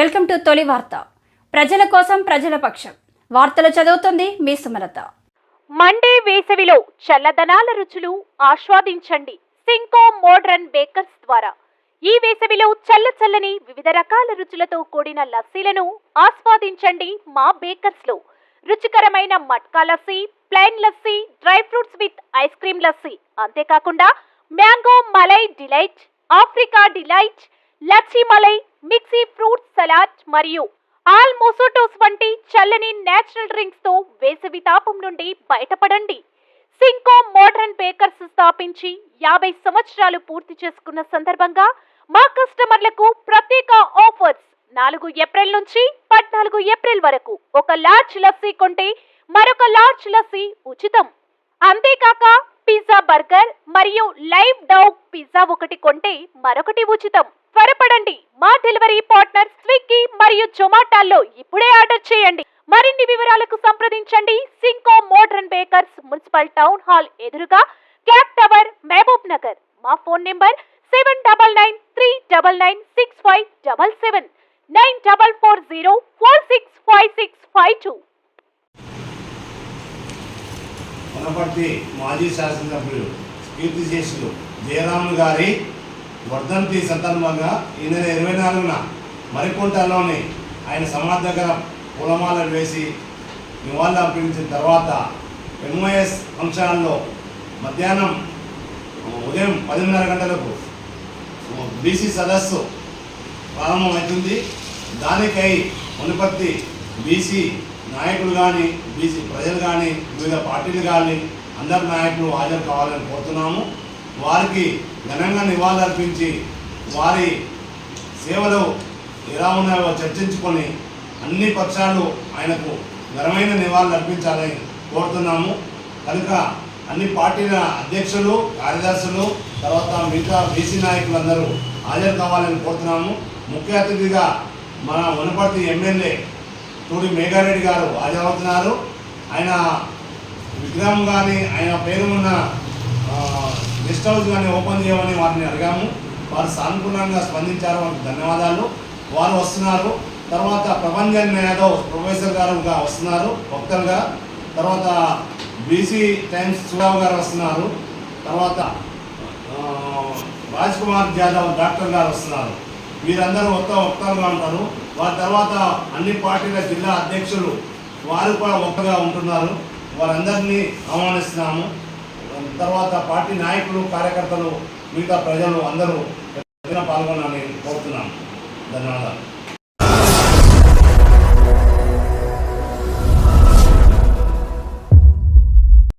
Welcome to తొలి వార్త. ప్రజల కోసం ప్రజల పక్షం. వార్తలు చదువుతుంది మీ సుమలత. మండే వేసవిలో చల్లదనాల రుచులు ఆస్వాదించండి సింకో మోడ్రన్ బేకర్స్ ద్వారా. ఈ వేసవిలో చల్ల చల్లని వివిధ రకాల రుచులతో కూడిన లస్సీలను ఆస్వాదించండి మా బేకర్స్లో రుచికరమైన matka lassi plain lassi dry fruits with ice cream lassi. అంతేకాకుండా mango malai delight Africa delight lychee malai mixed fruit salad మరియు ఆల్ మొసోటోస్ వంటి చల్లని నేచురల్ డ్రింక్స్తో వేసవి తాపం నుండి బయటపడండి. సింకో మోడర్న్ బేకర్స్ స్థాపించి యాభై సంవత్సరాలు పూర్తి చేసుకున్న సందర్భంగా మా కస్టమర్లకు ప్రత్యేక ఆఫర్స్. నాలుగు ఏప్రిల్ నుంచి పద్నాలుగు ఏప్రిల్ వరకు ఒక లార్జ్ లస్సీ కొంటే మరొక లార్జ్ లస్సీ ఉచితం. అంతేకాక పిజ్జా బర్గర్ మరియు లైవ్ డౌగ్ పిజ్జా ఒకటి కొంటే మరొకటి ఉచితం. త్వరపడండి. మా డెలివరీ పార్ట్నర్ స్విగ్గీ మరియు జొమాటోలో ఇప్పుడే ఆర్డర్ చేయండి. మరిన్ని వివరాలకు సంప్రదించండి. సింకో modern bakers municipal town hall ఎదురుగా క్లాక్ టవర్ మహబూబ్ నగర్. మా phone number seven double nine three double nine six five double seven nine double four zero four six five six five two. Wanaparthy మాజీ శాసనసభ్యులు కీర్తిశేషులు జయరాములు గారి వర్ధంతి సందర్భంగా ఈ నెల ఇరవై నాలుగున మరికుంటలోని ఆయన సమాధి దగ్గర పూలమాలలు వేసి నివాళులు అర్పించిన తర్వాత ఎంఓఎస్ ఫంక్షన్లో మధ్యాహ్నం ఉదయం పదిన్నర గంటలకు బీసీ సదస్సు ప్రారంభమవుతుంది దానికై వనపర్తి బీసీ నాయకులు కానీ బీసీ ప్రజలు కానీ వివిధ పార్టీలు కానీ అందరు నాయకులు హాజరు కావాలని కోరుతున్నాము. వారికి ఘనంగా నివాళులర్పించి వారి సేవలు ఎలా ఉన్నాయో చర్చించుకొని అన్ని పక్షాలు ఆయనకు ఘనమైన నివాళులు అర్పించాలని కోరుతున్నాము. కనుక అన్ని పార్టీల అధ్యక్షులు కార్యదర్శులు తర్వాత మిగతా బీసీ నాయకులందరూ హాజరు కావాలని కోరుతున్నాము. ముఖ్య అతిథిగా మన వనపర్తి ఎమ్మెల్యే తూడి మేఘారెడ్డి గారు హాజరవుతున్నారు. ఆయన విగ్రహం కానీ ఆయన పేరు ఉన్న గెస్ట్ హౌస్ కానీ ఓపెన్ చేయమని వారిని అడిగాము. వారు సానుకూలంగా స్పందించారు. వారికి ధన్యవాదాలు. వారు వస్తున్నారు. తర్వాత ప్రభంజన్ యాదవ్ ప్రొఫెసర్ గారుగా వస్తున్నారు వక్తలుగా తర్వాత బీసీ టైమ్స్ సురావు గారు వస్తున్నారు. తర్వాత రాజ్ కుమార్ జాదవ్ డాక్టర్ గారు వస్తున్నారు. వీరందరూ మొత్తం వక్తలుగా ఉంటారు. వారి తర్వాత అన్ని పార్టీల జిల్లా అధ్యక్షులు వారు కూడా ఒక్కగా ఉంటున్నారు. వారందరినీ ఆహ్వానిస్తున్నాము. తర్వాత పార్టీ నాయకులు కార్యకర్తలు మిగతా ప్రజలు అందరూ పాల్గొనాలని కోరుతున్నాము. ధన్యవాదాలు.